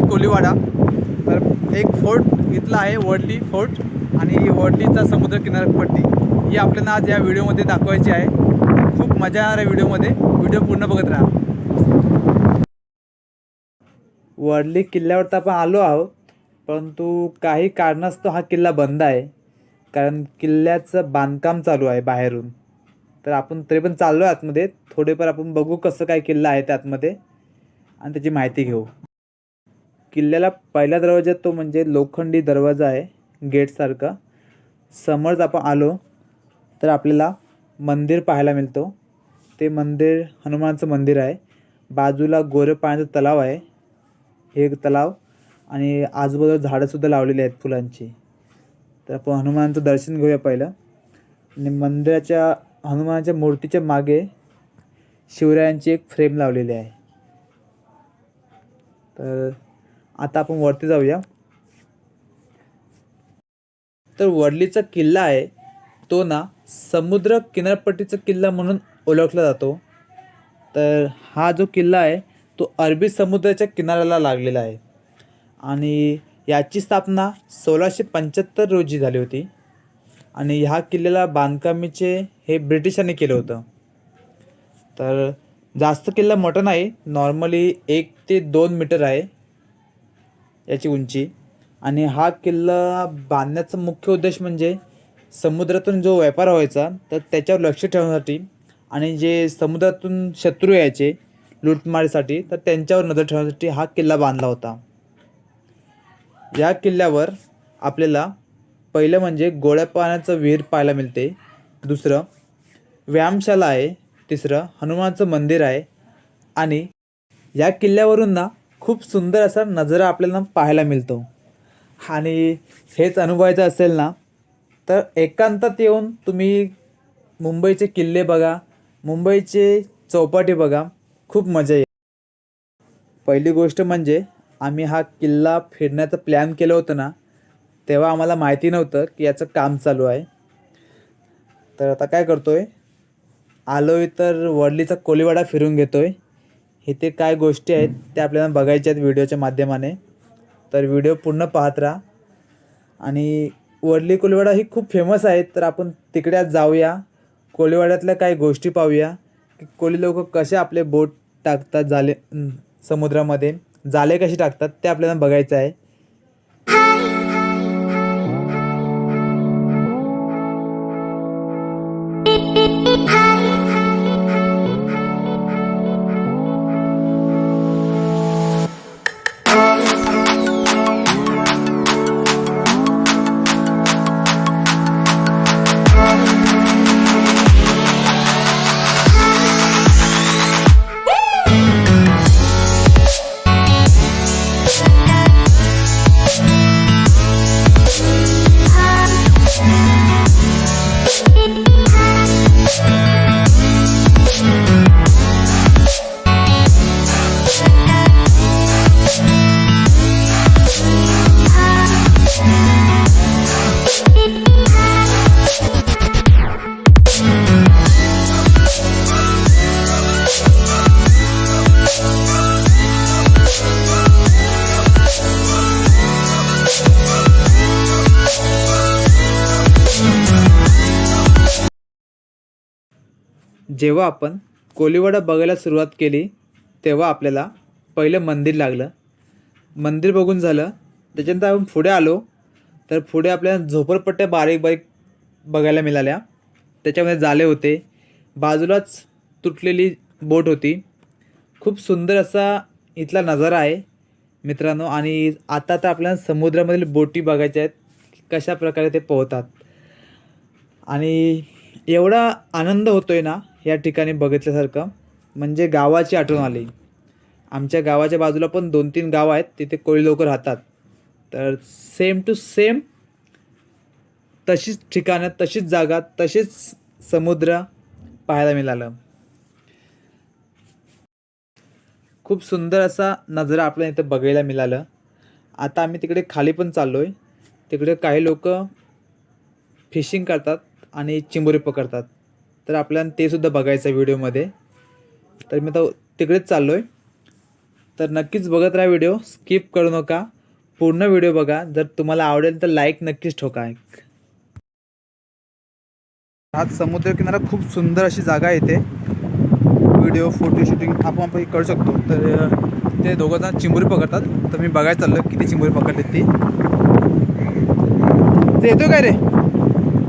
वडली कोलीवाडा. तर एक फोर्ट इथला आहे वडली फोर्ट. आणि वडलीचा समुद्र किनारपट्टी ही आपल्याला आज या व्हिडिओमध्ये दाखवायची आहे. खूप मजा येणार आहे व्हिडिओमध्ये. व्हिडिओ पूर्ण बघत राहा. वडली किल्ल्यावर तर आपण आलो आहोत परंतु काही कारणास्तव हा किल्ला बंद आहे. कारण किल्ल्याचं बांधकाम चालू आहे बाहेरून. तर आपण तरी पण चाललो आहे आतमध्ये. थोडेफार आपण बघू कसं काय किल्ला आहे त्या आतमध्ये आणि त्याची माहिती घेऊ. किल्ल्याला पहिला दरवाजा तो म्हणजे लोखंडी दरवाजा आहे गेटसारखा समोरच आपण आलो तर आपल्याला मंदिर पाहायला मिळतो. ते मंदिर हनुमानचं मंदिर आहे. बाजूला गोरे पाण्याचा तलाव आहे. हे एक तलाव आणि आजूबाजूला झाडंसुद्धा लावलेली आहेत फुलांची. तर आपण हनुमानचं दर्शन घेऊया पहिलं. आणि मंदिराच्या हनुमानाच्या मूर्तीच्या मागे शिवरायांची एक फ्रेम लावलेली आहे. तर आता आपण वरती जाऊया. तर वडलीचा किल्ला आहे. तो ना समुद्र किनारपट्टीचा किल्ला म्हणून ओळखला जातो. तर हा जो किल्ला आहे तो अरबी समुद्राच्या किनाऱ्याला लागलेला आहे. आणि याची स्थापना सोळाशे पंच्याहत्तर रोजी झाली होती. आणि ह्या किल्ल्याला बांधकामीचे हे ब्रिटिशांनी केलं होतं. तर जास्त किल्ला मोठा नाही नॉर्मली एक ते दोन मीटर आहे. याची उंची. आणि हा किल्ला बांधण्याचा मुख्य उद्देश म्हणजे समुद्रातून जो व्यापार व्हायचा तर त्याच्यावर लक्ष ठेवण्यासाठी आणि जे समुद्रातून शत्रू यायचे लूटमारीसाठी तर त्यांच्यावर नजर ठेवण्यासाठी हा किल्ला बांधला होता. या किल्ल्यावर आपल्याला पहिलं म्हणजे गोड्या पाण्याचं विहीर पाहायला मिळते. दुसरं व्यायामशाला आहे. तिसरं हनुमानचं मंदिर आहे. आणि या किल्ल्यावरून ना खूप सुंदर असा नजारा आपल्याला पाहायला मिळतो. आणि हेच अनुभवायचं असेल ना तर एकांतात येऊन तुम्ही मुंबईचे किल्ले बघा मुंबईचे चौपाटी बघा खूप मजा येईल. पहिली गोष्ट म्हणजे आम्ही हा किल्ला फिरण्याचं प्लॅन केलं होतं ना तेव्हा आम्हाला माहिती नव्हतं की याचं काम चालू आहे. तर आता काय करतो आहे आलो आहे तर वडलीचा कोलीवाडा फिरून घेतो आहे इथे काय गोष्टी आहेत त्या आपल्याला बघायच्या आहेत व्हिडिओच्या माध्यमाने. तर व्हिडिओ पूर्ण पाहत राहा. आणि वडली कोलीवाडा ही खूप फेमस आहे तर आपण तिकडे आज जाऊया. कोळीवाड्यातल्या काही गोष्टी पाहूया की कोली लोक कसे आपले बोट टाकतात जाले समुद्रामध्ये. जाले कसे टाकतात ते आपल्याला बघायचं आहे. जेव्हा आपण कोलीवाडा बघायला सुरुवात केली तेव्हा आपल्याला पहिलं मंदिर लागलं. मंदिर बघून झालं. त्याच्यानंतर आपण पुढे आलो तर पुढे आपल्याला झोपडपट्ट्या बारीक बारीक बघायला मिळाल्या. त्याच्यामध्ये जाले होते. बाजूलाच तुटलेली बोट होती. खूप सुंदर असा इथला नजारा आहे मित्रांनो. आणि आता तर आपल्याला समुद्रामधील बोटी बघायच्या आहेत की कशा प्रकारे ते पोहतात. आणि एवढा आनंद होतो आहे ना या ठिकाणी बघितल्यासारखं म्हणजे गावाची आठवण आली. आमच्या गावाच्या बाजूला पण दोन तीन गावं आहेत तिथे कोळी लोक राहतात. तर सेम टू सेम तशीच ठिकाणं तशीच जागा तसेच समुद्र पाहायला मिळालं. खूप सुंदर असा नजारा आपल्याला इथं बघायला मिळालं. आता आम्ही तिकडे खाली पण चाललो आहे तिकडे काही लोक फिशिंग करतात आणि चिंबोरी पकडतात. तर आपल्याला ते सुद्धा बघायचं आहे व्हिडिओमध्ये. तर मी तर तिकडेच चाललो आहे तर नक्कीच बघत राहा व्हिडिओ. स्किप करू नका. पूर्ण व्हिडिओ बघा. जर तुम्हाला आवडेल तर लाईक नक्कीच ठोका हा समुद्रकिनारा खूप सुंदर अशी जागा येते इथे. व्हिडिओ फोटो शूटिंग आपण आपण करू शकतो. तर ते दोघं जण चिंबुरी पकडतात. तर मी बघायला चाललो किती चिंबुरी पकडली ती. ते येतोय काय रे?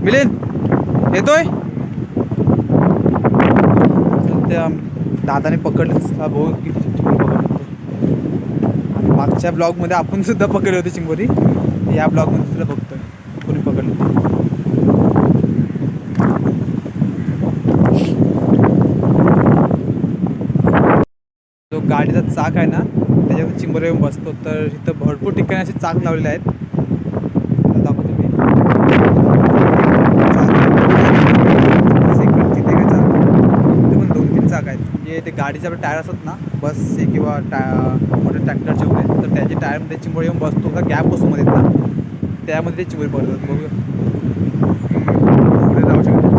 मिलेन येतोय? त्या दादाने पकडलेच. भाऊ किती चिंबोरी मागच्या ब्लॉगमध्ये आपण सुद्धा पकडले होते चिंबोरी या ब्लॉगमध्ये सुद्धा बघतोय. कोणी पकडले जो गाडीचा चाक आहे ना त्याच्यावर चिंबोरी येऊन बसतो. तर इथं भरपूर ठिकाणी असे चाक लावलेले आहेत तर दाखवतो मी चाक. तिथे काय चाक इथे पण दोन तीन चाक आहेत म्हणजे ते गाडीचे आपले टायर असतात ना बसचे किंवा टाय मोठे ट्रॅक्टरचे वगैरे तर त्याचे टायरमध्ये चिंबळ येऊन बसतो का गॅप बसतो मध्ये ना त्यामध्ये ते चिंबोरी पडतात. बघूया पुढे जाऊ शकतो.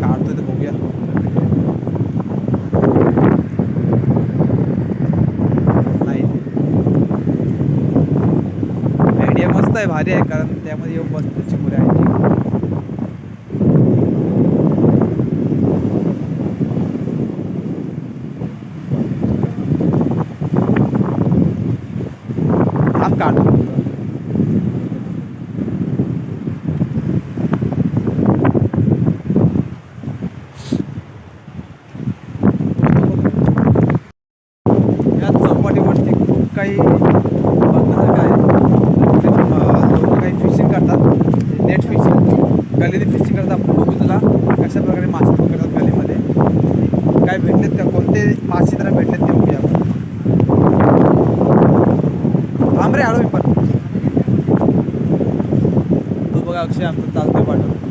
काढतो पुढे. तर बघूया. नाही. आयडिया मस्त आहे भारी आहे कारण त्यामध्ये येऊन बसतो चिमुरे आहे थांब काढ या चौपाटीवरती खूप काही बघण्यासारखं आहे लोक काही फिशिंग करतात नेट फिशिंग गलीने फिशिंग करतात आपण बघू तुला कशा प्रकारे मासे पकडतात गलीमध्ये काय भेटलेत का कोणते मासे त्याला भेटलेत ते बघूया आपण थांब रे आलो मी पण तू बघा अक्षय आमचं चालतोय पाठवतो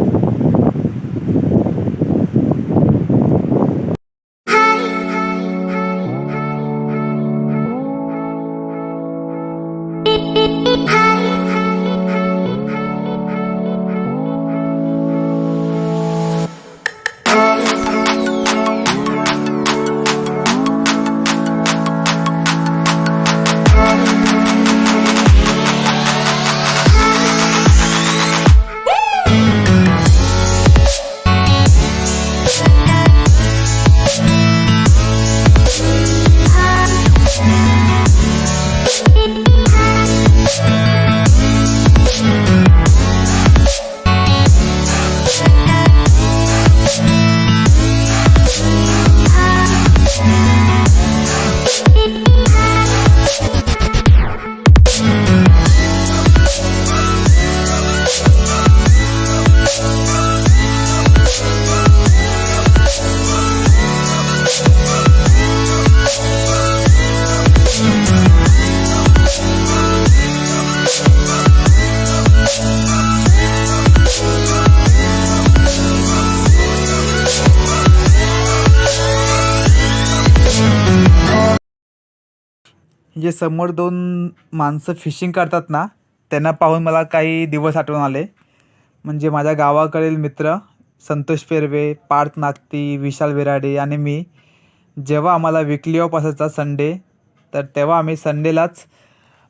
जे समोर दोन माणसं फिशिंग करतात ना त्यांना पाहून मला काही दिवस आठवून आले. म्हणजे माझ्या गावाकडील मित्र संतोष पेरवे पार्थ नागती विशाल विराडे आणि मी जेव्हा आम्हाला विकली ऑफ असायचा संडे तर तेव्हा आम्ही संडेलाच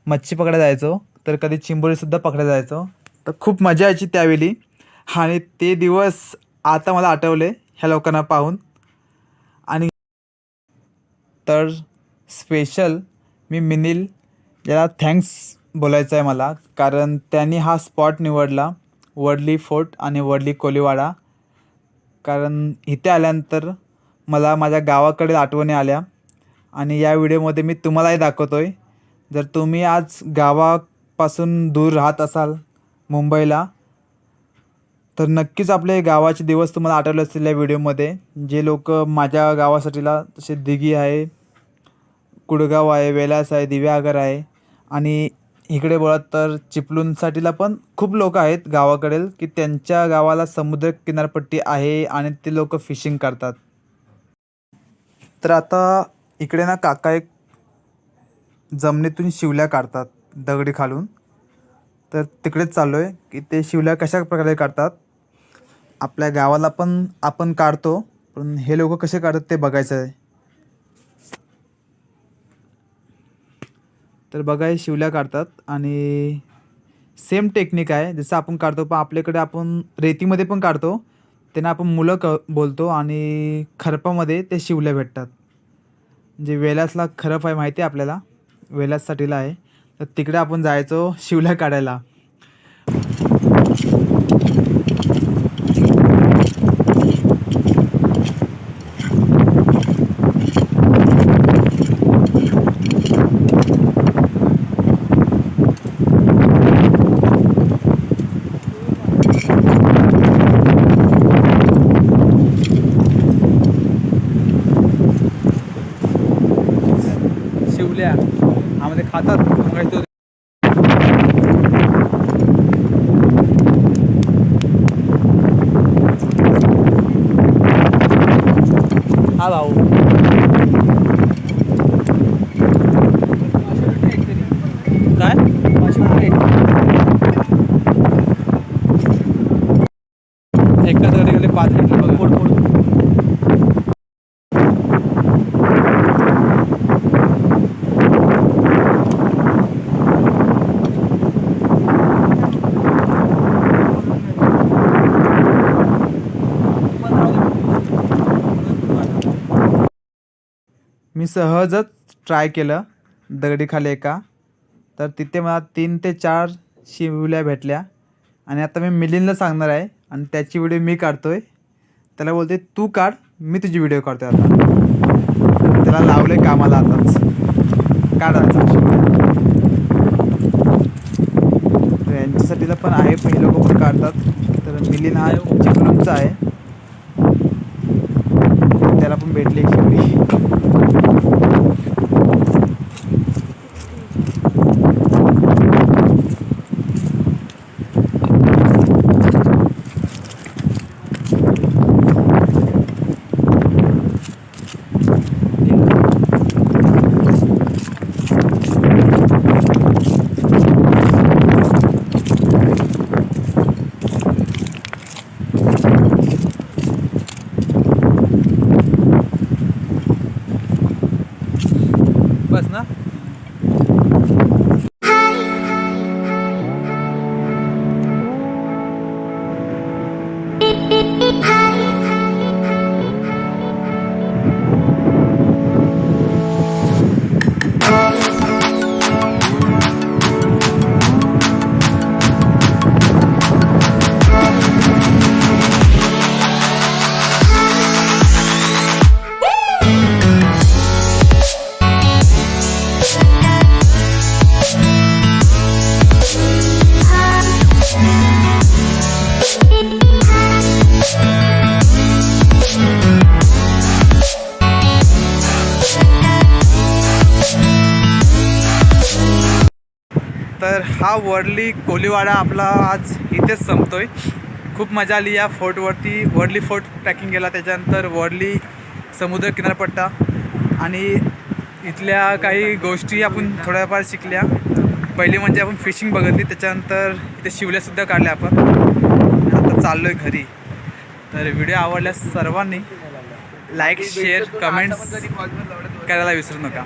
मच्छी पकडायला जायचो. तर कधी चिंबोरीसुद्धा पकडायला जायचो. तर खूप मजा यायची त्यावेळी. आणि ते दिवस आता मला आठवले ह्या लोकांना पाहून. आणि तर स्पेशल मी मिनिल याला थँक्स बोलायचं आहे मला कारण त्यांनी हा स्पॉट निवडला वडली फोर्ट आणि वडली कोलीवाडा. कारण इथे आल्यानंतर मला माझ्या गावाकडे आठवणी आल्या आणि या व्हिडिओमध्ये मी तुम्हालाही दाखवतो आहे जर तुम्ही आज गावापासून दूर राहत असाल मुंबईला तर नक्कीच आपले गावाचे दिवस तुम्हाला आठवले असतील या व्हिडिओमध्ये. जे लोक माझ्या गावासाठीला तसे दिघी आहे कुडगाव आहे वेलास आहे दिव्यागर आहे. आणि इकडे बोलात तर चिपळूणसाठीला पण खूप लोक आहेत गावाकडील की त्यांच्या गावाला समुद्र किनारपट्टी आहे आणि ते लोक फिशिंग करतात. तर आता इकडे ना काका एक जमिनीतून शिवल्या काढतात दगडी खालून. तर तिकडेच चाललो आहे की ते शिवल्या कशा प्रकारे काढतात? आपल्या गावाला पण आपण काढतो पण हे लोक कसे काढतात ते बघायचं आहे तर बघा हे शिवल्या काढतात आणि सेम टेक्निक आहे. जसं आपण काढतो पण आपल्याकडे आपण रेतीमध्ये पण काढतो. त्यांना आपण मुलं क बोलतो आणि खरपामध्ये ते शिवल्या भेटतात. म्हणजे वेलासला खरप आहे माहिती आहे आपल्याला? वेलाससाठीला आहे. तर तिकडे आपण जायचो शिवल्या काढायला. आमध्ये सहजच ट्राय केलं. दगडी खाली एका. तर तिथे मला तीन ते चार शिवल्या भेटल्या. आणि आता मी मिलिंदला सांगणार आहे आणि त्याची व्हिडिओ मी काढतो आहे त्याला बोलते तू काढ मी तुझी व्हिडिओ काढतो आता. त्याला लावले कामाला आताच. काढायचा तर. यांच्यासाठीला पण आहे पहिले हे लोक पण काढतात. तर मिलिंद हा चिपळूणचा आहे. त्याला पण भेटली एक हा वर्ली कोलीवाडा आपला आज इथेच संपतो आहे खूप मजा आली या फोर्टवरती. वर्ली फोर्ट ट्रॅकिंग केला त्याच्यानंतर वर्ली समुद्र किनारपट्टा आणि इथल्या काही गोष्टी आपण थोड्याफार शिकल्या. पहिली म्हणजे आपण फिशिंग बघितली त्याच्यानंतर इथे शिवल्यासुद्धा काढल्या आपण. आता चाललो आहे घरी. तर व्हिडिओ आवडल्यास सर्वांनी लाईक शेअर कमेंट्स करायला विसरू नका.